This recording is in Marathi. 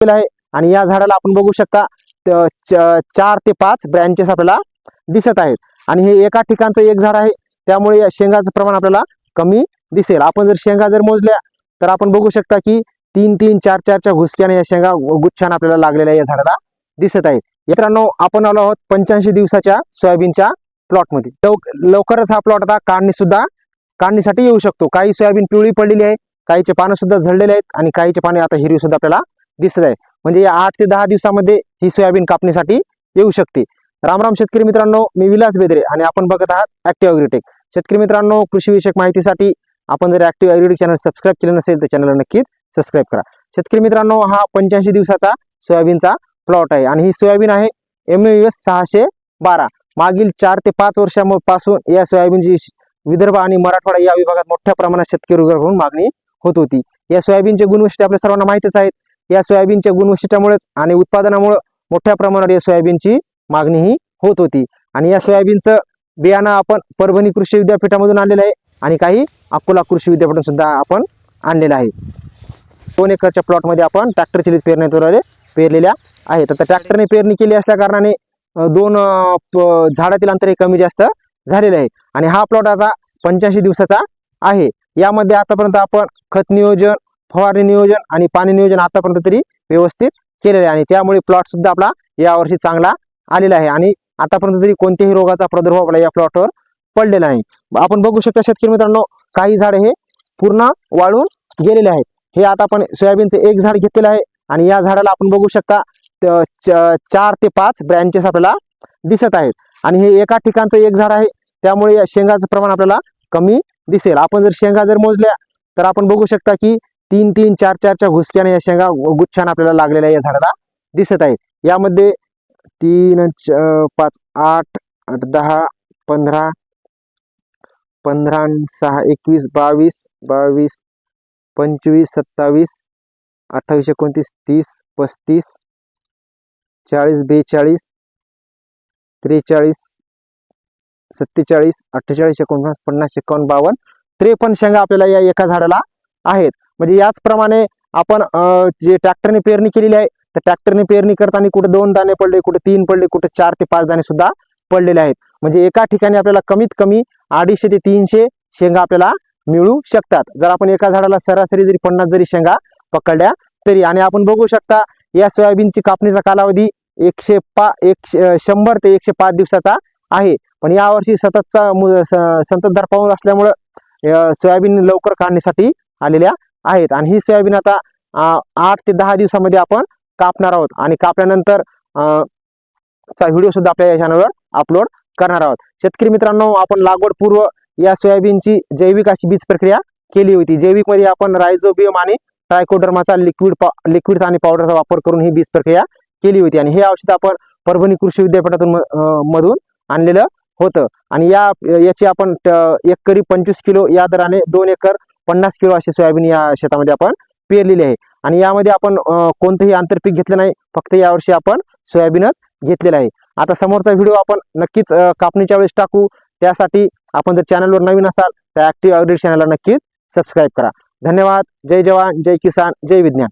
केलं आहे. आणि या झाडाला आपण बघू शकता चार ते पाच ब्रँचेस आपल्याला दिसत आहेत. आणि हे एका ठिकाणचं एक झाड आहे. त्यामुळे या शेंगाचं प्रमाण आपल्याला कमी दिसेल. आपण जर शेंगा जर मोजल्या तर आपण बघू शकता की तीन तीन चार चारच्या घुसक्याने या शेंगा गुच्छाने आपल्याला लागलेल्या या झाडाला दिसत आहेत. मित्रांनो आपण आलो आहोत पंच्याऐंशी दिवसाच्या सोयाबीनच्या प्लॉटमध्ये. लवक लवकरच हा प्लॉट आता काढणी सुद्धा काढणीसाठी येऊ शकतो. काही सोयाबीन पिवळी पडलेली आहे काहीचे पानं सुद्धा झडलेले आहेत आणि काहीचे पाने आता हिरवी सुद्धा आपल्याला दिसत आहे. म्हणजे या आठ ते दहा दिवसामध्ये ही सोयाबीन कापणीसाठी येऊ शकते. रामराम शेतकरी मित्रांनो मी विलास बेदरे आणि आपण बघत आहात ऍक्टिव्ह अग्रिटेक शेतकरी मित्रांनो कृषीविषयक माहितीसाठी आपण जर ऍक्टिव्ह अग्रिटेक चॅनल सबस्क्राईब केलं नसेल तर चॅनलला नक्कीच सबस्क्राईब करा. शेतकरी मित्रांनो हा पंच्याऐंशी दिवसाचा सोयाबीनचा प्लॉट आहे आणि ही सोयाबीन आहे एम एस सहाशे बारा. मागील चार ते पाच वर्षापासून या सोयाबीनची विदर्भ आणि मराठवाडा या विभागात मोठ्या प्रमाणात शेतकरी वर्गाकडून मागणी होत होती. या सोयाबीनचे गुणवैशिष्ट्य आपल्या सर्वांना माहितीच आहेत. या सोयाबीनच्या गुणवैशिष्ट्यामुळेच आणि उत्पादनामुळे मोठ्या प्रमाणावर या सोयाबीनची मागणी ही होत होती. आणि या सोयाबीनचं बियाणं आपण परभणी कृषी विद्यापीठामधून आणलेलं आहे आणि काही अकोला कृषी विद्यापीठातून सुद्धा आपण आणलेलं आहे. दोन एकरच्या प्लॉटमध्ये आपण ट्रॅक्टर चलित पेरण्याद्वारे पेरलेल्या आहेत. तर ट्रॅक्टरने पेरणी केली असल्या कारणाने दोन झाडातील अंतर हे कमी जास्त झालेलं आहे. आणि हा प्लॉट आता पंच्याऐंशी दिवसाचा आहे. यामध्ये आतापर्यंत आपण खत नियोजन फवारणी नियोजन आणि पाणी नियोजन आतापर्यंत तरी व्यवस्थित केलेलं आहे. आणि त्यामुळे प्लॉट सुद्धा आपला यावर्षी चांगला आलेला आहे. आणि आतापर्यंत तरी कोणत्याही रोगाचा प्रादुर्भाव आपला या प्लॉटवर पडलेला नाही. आपण बघू शकता शेतकरी मित्रांनो काही झाडे हे पूर्ण वाळून गेलेले आहेत. हे आता आपण सोयाबीनचं एक झाड घेतलेलं आहे. आणि या झाडाला आपण बघू शकता च- चार ते पाच ब्रँचेस आपल्याला दिसत आहेत. आणि हे एका ठिकाणचं एक झाड आहे. त्यामुळे या शेंगाचं प्रमाण आपल्याला कमी दिसेल. आपण जर शेंगा जर मोजल्या तर आपण बघू शकता की तीन तीन चार चारच्या घुसक्याने या शेंगा गुच्छान आपल्याला लागलेल्या या झाडाला दिसत आहेत. यामध्ये तीन च- पाच आठ आठ दहा पंधरा पंधरा सहा एकवीस बावीस बावीस पंचवीस सत्तावीस अठ्ठावीस एकोणतीस तीस पस्तीस चाळीस बेचाळीस त्रेचाळीस सत्तेचाळीस अठ्ठेचाळीस एकोणपन्नास पन्नास एकावन्न बावन्न त्रेपन्न शेंगा आपल्याला या एका झाडाला आहेत. म्हणजे याचप्रमाणे आपण जे ट्रॅक्टरने पेरणी केलेली आहे तर ट्रॅक्टरने पेरणी करताना कुठे दोन दाणे पडले कुठे तीन पडले कुठे चार ते पाच दाणे सुद्धा पडलेले आहेत. म्हणजे एका ठिकाणी आपल्याला कमीत कमी अडीचशे ते तीनशे शेंगा आपल्याला मिळू शकतात. जर आपण एका झाडाला सरासरी जरी पन्नास जरी शेंगा पकडल्या तरी आणि आपण बघू शकता या सोयाबीनची कापणीचा कालावधी एकशे पा एकशे शंभर ते एकशे पाच दिवसाचा आहे. पण यावर्षी सततचा मु- स- संततधार पाऊस असल्यामुळं सोयाबीन लवकर काढण्यासाठी आलेल्या आहेत. आणि ही सोयाबीन आता आठ ते दहा दिवसामध्ये आपण कापणार आहोत. आणि कापल्यानंतर चा व्हिडिओ सुद्धा आपल्या या चॅनलवर अपलोड करणार आहोत. शेतकरी मित्रांनो आपण लागवड पूर्व या सोयाबीनची जैविक अशी बीज प्रक्रिया केली होती. जैविकमध्ये आपण रायझोबियम आणि ट्रायकोडर्माचा लिक्विड लिक्विड आणि पावडरचा वापर करून ही बीज प्रक्रिया केली होती. आणि हे औषध आपण परभणी कृषी विद्यापीठातून मधून आणलेलं होतं. आणि या याची आपण एक करीब पंचवीस किलो या दराने दोन एकर पन्नास किलो अशी सोयाबीन या शेतामध्ये आपण पेरलेली आहे. आणि यामध्ये आपण कोणतंही आंतरपीक घेतलं नाही फक्त यावर्षी आपण सोयाबीनच घेतलेलं आहे. आता समोरचा व्हिडिओ आपण नक्कीच कापणीच्या वेळेस टाकू. त्यासाठी आपण जर चॅनलवर नवीन असाल तर ॲक्टिव्ह अपडेट चॅनलला नक्कीच सबस्क्राईब करा. धन्यवाद. जय जवान. जय किसान. जय विज्ञान.